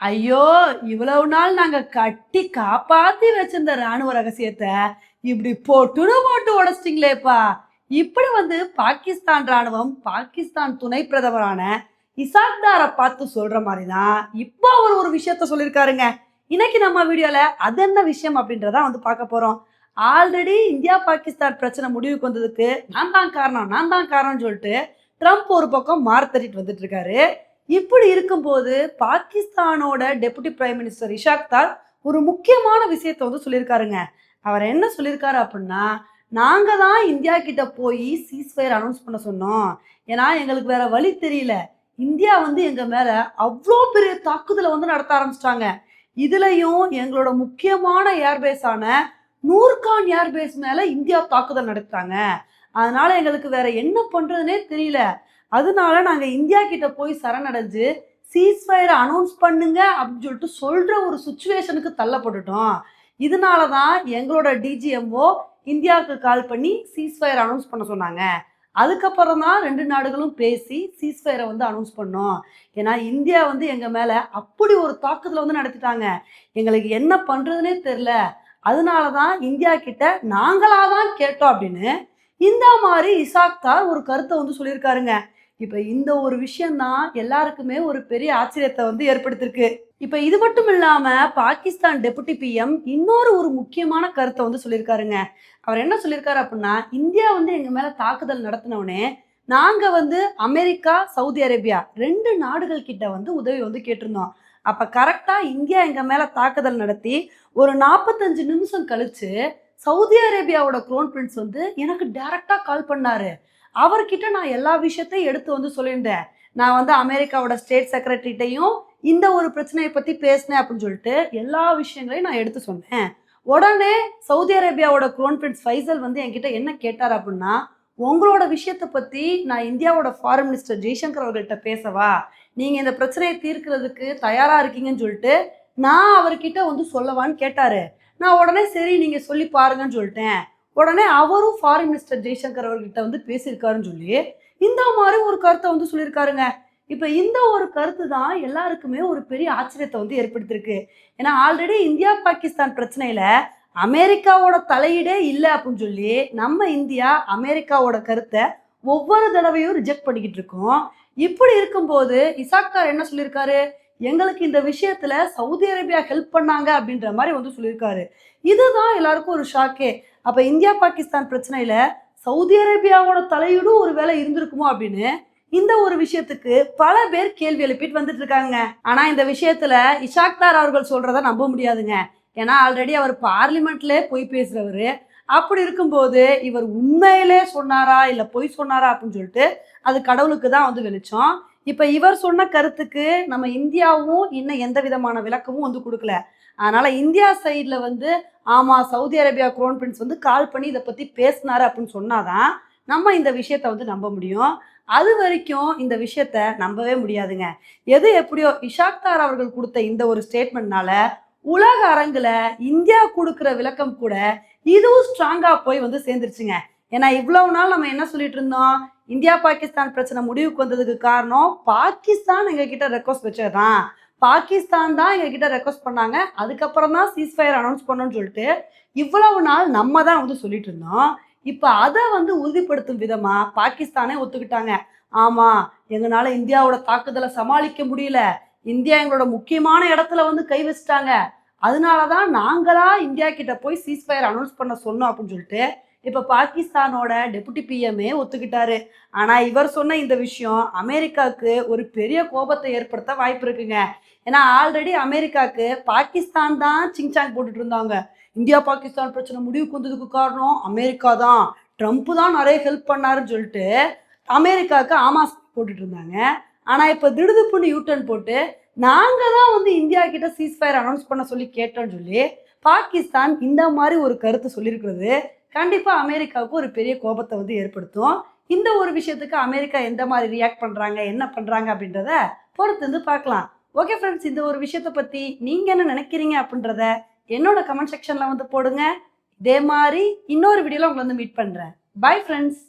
ஐயோ இவ்வளவு நாள் நாங்க கட்டி காப்பாத்தி வச்சிருந்த ராணுவ ரகசியத்தை இப்படி போட்டுன்னு போட்டு உடைச்சிட்டீங்களேப்பா. இப்படி வந்து பாகிஸ்தான் ராணுவம் பாகிஸ்தான் துணை பிரதமரான இசாக்தாரை பார்த்து சொல்ற மாதிரி தான் இப்போ அவர் ஒரு விஷயத்த சொல்லியிருக்காருங்க இன்னைக்கு நம்ம வீடியோல அது என்ன விஷயம் அப்படின்றத வந்து பார்க்க போறோம். ஆல்ரெடி இந்தியா பாகிஸ்தான் பிரச்சனை முடிவுக்கு வந்ததுக்கு நான் தான் காரணம் நான் தான் காரணம்னு சொல்லிட்டு ட்ரம்ப் ஒரு பக்கம் மாறு தட்டிட்டு வந்துட்டு இருக்காரு. இப்படி இருக்கும்போது பாகிஸ்தானோட டெபுட்டி பிரைம் மினிஸ்டர் இஷாக் தார் ஒரு முக்கியமான விஷயத்த வந்து சொல்லியிருக்காருங்க. அவர் என்ன சொல்லியிருக்காரு அப்படின்னா நாங்கள் தான் இந்தியா கிட்ட போய் சீஸ்ஃபயர் அனௌன்ஸ் பண்ண சொன்னோம். ஏன்னா எங்களுக்கு வேற வழி தெரியல. இந்தியா வந்து எங்கள் மேலே அவ்வளோ பெரிய தாக்குதலை வந்து நடத்த ஆரம்பிச்சிட்டாங்க. இதுலையும் எங்களோட முக்கியமான ஏர்பேஸான நூர்கான் ஏர்பேஸ் மேலே இந்தியா தாக்குதல் நடத்துகிறாங்க அதனால எங்களுக்கு வேற என்ன பண்ணுறதுனே தெரியல. அதனால நாங்கள் இந்தியா கிட்ட போய் சரணடைஞ்சு சீஸ்ஃபயரை அனௌன்ஸ் பண்ணுங்க அப்படின்னு சொல்லிட்டு சொல்கிற ஒரு சுச்சுவேஷனுக்கு தள்ளப்பட்டுட்டோம். இதனால தான் எங்களோட டிஜிஎம்ஓ இந்தியாவுக்கு கால் பண்ணி சீஸ்ஃபயர் அனௌன்ஸ் பண்ண சொன்னாங்க. அதுக்கப்புறம் தான் ரெண்டு நாடுகளும் பேசி சீஸ்ஃபயரை வந்து அனௌன்ஸ் பண்ணோம். ஏன்னா இந்தியா வந்து எங்கள் மேலே அப்படி ஒரு தாக்குதலை வந்து நடத்திட்டாங்க. எங்களுக்கு என்ன பண்ணுறதுனே தெரில அதனால தான் இந்தியா கிட்ட நாங்களாக தான் கேட்டோம் அப்படின்னு இந்த மாதிரி இசாக்தார் ஒரு கருத்தை வந்து சொல்லியிருக்காருங்க. இப்போ இந்த ஒரு விஷயம்தான் எல்லாருக்குமே ஒரு பெரிய ஆச்சரியத்தை வந்து ஏற்படுத்திருக்கு. இப்போ இது மட்டும் இல்லாமல் பாகிஸ்தான் டெபுட்டி பிஎம் இன்னொரு ஒரு முக்கியமான கருத்தை வந்து சொல்லியிருக்காருங்க. அவர் என்ன சொல்லியிருக்காரு அப்படின்னா இந்தியா வந்து எங்கள் மேலே தாக்குதல் நடத்தினவுடனே நாங்கள் வந்து அமெரிக்கா சவுதி அரேபியா ரெண்டு நாடுகள் கிட்ட வந்து உதவி வந்து கேட்டிருந்தோம். அப்போ கரெக்டாக இந்தியா எங்கள் மேலே தாக்குதல் நடத்தி ஒரு நாற்பத்தஞ்சு நிமிஷம் கழித்து சவுதி அரேபியாவோட க்ரோன் பிரின்ஸ் வந்து எனக்கு டேரெக்டாக கால் பண்ணார். அவர்கிட்ட நான் எல்லா விஷயத்தையும் எடுத்து வந்து சொல்லியிருந்தேன். நான் வந்து அமெரிக்காவோட ஸ்டேட் செக்ரட்டரிட்டையும் இந்த ஒரு பிரச்சனையை பற்றி பேசினேன் அப்படின்னு சொல்லிட்டு எல்லா விஷயங்களையும் நான் எடுத்து சொன்னேன். உடனே சவுதி அரேபியாவோட குரோன் பிரின்ஸ் ஃபைசல் வந்து என்கிட்ட என்ன கேட்டார் அப்படின்னா உங்களோட விஷயத்தை பற்றி நான் இந்தியாவோட ஃபாரின் மினிஸ்டர் ஜெய்சங்கர் அவர்கள்ட்ட பேசவா? நீங்கள் இந்த பிரச்சனையை தீர்க்கிறதுக்கு தயாராக இருக்கீங்கன்னு சொல்லிட்டு நான் அவர்கிட்ட வந்து சொல்லவான்னு கேட்டார். நான் உடனே சரி நீங்கள் சொல்லி பாருங்கன்னு சொல்லிட்டேன். உடனே அவரும் ஃபாரின் மினிஸ்டர் ஜெய்சங்கர் அவர்கிட்ட வந்து பேசியிருக்காருன்னு சொல்லி இந்த மாதிரி ஒரு கருத்தை வந்து சொல்லியிருக்காருங்க. இப்போ இந்த ஒரு கருத்து தான் எல்லாருக்குமே ஒரு பெரிய ஆச்சரியத்தை வந்து ஏற்படுத்தியிருக்கு. ஏன்னா ஆல்ரெடி இந்தியா பாகிஸ்தான் பிரச்சனையில அமெரிக்காவோட தலையீடே இல்லை அப்படின்னு சொல்லி நம்ம இந்தியா அமெரிக்காவோட கருத்தை ஒவ்வொரு தடவையும் ரிஜெக்ட் பண்ணிக்கிட்டு இருக்கோம். இப்படி இருக்கும்போது இசாக்கார் என்ன சொல்லியிருக்காரு? எங்களுக்கு இந்த விஷயத்துல சவுதி அரேபியா ஹெல்ப் பண்ணாங்க அப்படின்ற மாதிரி வந்து சொல்லியிருக்காரு. இதுதான் எல்லாருக்கும் ஒரு ஷாக்கே அப்ப இந்தியா பாகிஸ்தான் பிரச்சனையில சவுதி அரேபியாவோட தலையீடும் ஒரு வேலை இருந்திருக்குமோ அப்படின்னு இந்த ஒரு விஷயத்துக்கு பல பேர் கேள்வி எழுப்பிட்டு வந்துட்டு இருக்காங்க. ஆனா இந்த விஷயத்துல இஷாக்தார் அவர்கள் சொல்றத நம்ப முடியாதுங்க. ஏன்னா ஆல்ரெடி அவர் பார்லிமெண்ட்ல போய் பேசுறவரு. அப்படி இருக்கும்போது இவர் உண்மையிலே சொன்னாரா இல்ல பொய் சொன்னாரா அப்படின்னு சொல்லிட்டு அது கடவுளுக்கு தான் வந்து வெளிச்சம். இப்போ இவர் சொன்ன கருத்துக்கு நம்ம இந்தியாவும் இன்னும் எந்த விதமான விளக்கமும் வந்து கொடுக்கல. அதனால இந்தியா சைடில் வந்து ஆமாம் சவுதி அரேபியா குரோன் பிரின்ஸ் வந்து கால் பண்ணி இதை பற்றி பேசினாரு அப்படின்னு சொன்னாதான் நம்ம இந்த விஷயத்த வந்து நம்ப முடியும். அது வரைக்கும் இந்த விஷயத்த நம்பவே முடியாதுங்க. எது எப்படியோ இஷாக்தார் அவர்கள் கொடுத்த இந்த ஒரு ஸ்டேட்மெண்ட்னால உலக அரங்குல இந்தியா கொடுக்குற விளக்கம் கூட இதுவும் ஸ்ட்ராங்கா போய் வந்து சேர்ந்துருச்சுங்க. ஏன்னா இவ்வளவு நாள் நம்ம என்ன சொல்லிட்டு இருந்தோம்? இந்தியா பாகிஸ்தான் பிரச்சனை முடிவுக்கு வந்ததுக்கு காரணம் பாகிஸ்தான் எங்ககிட்ட ரெக்வஸ்ட் வச்சதுதான். பாகிஸ்தான் தான் எங்ககிட்ட ரெக்வஸ்ட் பண்ணாங்க. அதுக்கப்புறம் தான் சீஸ்ஃபயர் அனௌன்ஸ் பண்ணோம்னு சொல்லிட்டு இவ்வளவு நாள் நம்ம தான் வந்து சொல்லிட்டு இருந்தோம். இப்போ அதை வந்து உறுதிப்படுத்தும் விதமாக பாகிஸ்தானே ஒத்துக்கிட்டாங்க. ஆமாம் எங்களால் இந்தியாவோட தாக்குதலை சமாளிக்க முடியல. இந்தியா எங்களோட முக்கியமான இடத்துல வந்து கை வச்சுட்டாங்க. அதனால தான் நாங்களாக இந்தியா கிட்ட போய் சீஸ்ஃபயர் அனௌன்ஸ் பண்ண சொன்னோம் அப்படின்னு சொல்லிட்டு இப்போ பாகிஸ்தானோட டெபுட்டி பிஎம்ஏ ஒத்துக்கிட்டாரு. ஆனால் இவர் சொன்ன இந்த விஷயம் அமெரிக்காவுக்கு ஒரு பெரிய கோபத்தை ஏற்படுத்த வாய்ப்பு இருக்குங்க. ஏன்னா ஆல்ரெடி அமெரிக்காவுக்கு பாகிஸ்தான் தான் சிங்சாங் போட்டுட்டு இருந்தாங்க. இந்தியா பாகிஸ்தான் பிரச்சனை முடிவுக்கு வந்ததுக்கு காரணம் அமெரிக்கா தான். ட்ரம்ப் தான் நிறைய ஹெல்ப் பண்ணாருன்னு சொல்லிட்டு அமெரிக்காவுக்கு ஆமாஸ் போட்டுட்டு இருந்தாங்க. ஆனால் இப்போ திடுதுப்புன்னு யூட்டர்ன் போட்டு நாங்கள் தான் வந்து இந்தியா கிட்ட சீஸ்ஃபயர் அனௌன்ஸ் பண்ண சொல்லி கேட்டோம்னு சொல்லி பாகிஸ்தான் இந்த மாதிரி ஒரு கருத்து சொல்லியிருக்கிறது கண்டிப்பாக அமெரிக்காவுக்கு ஒரு பெரிய கோபத்தை வந்து ஏற்படுத்தும். இந்த ஒரு விஷயத்துக்கு அமெரிக்கா எந்த மாதிரி ரியாக்ட் பண்ணுறாங்க என்ன பண்ணுறாங்க அப்படின்றத பொறுத்து வந்து பார்க்கலாம். ஓகே ஃப்ரெண்ட்ஸ் இந்த ஒரு விஷயத்தை பற்றி நீங்கள் என்ன நினைக்கிறீங்க அப்படின்றத என்னோட கமெண்ட் செக்ஷனில் வந்து போடுங்க. இதே மாதிரி இன்னொரு வீடியோவில் உங்களை வந்து மீட் பண்ணுறேன் பை ஃப்ரெண்ட்ஸ்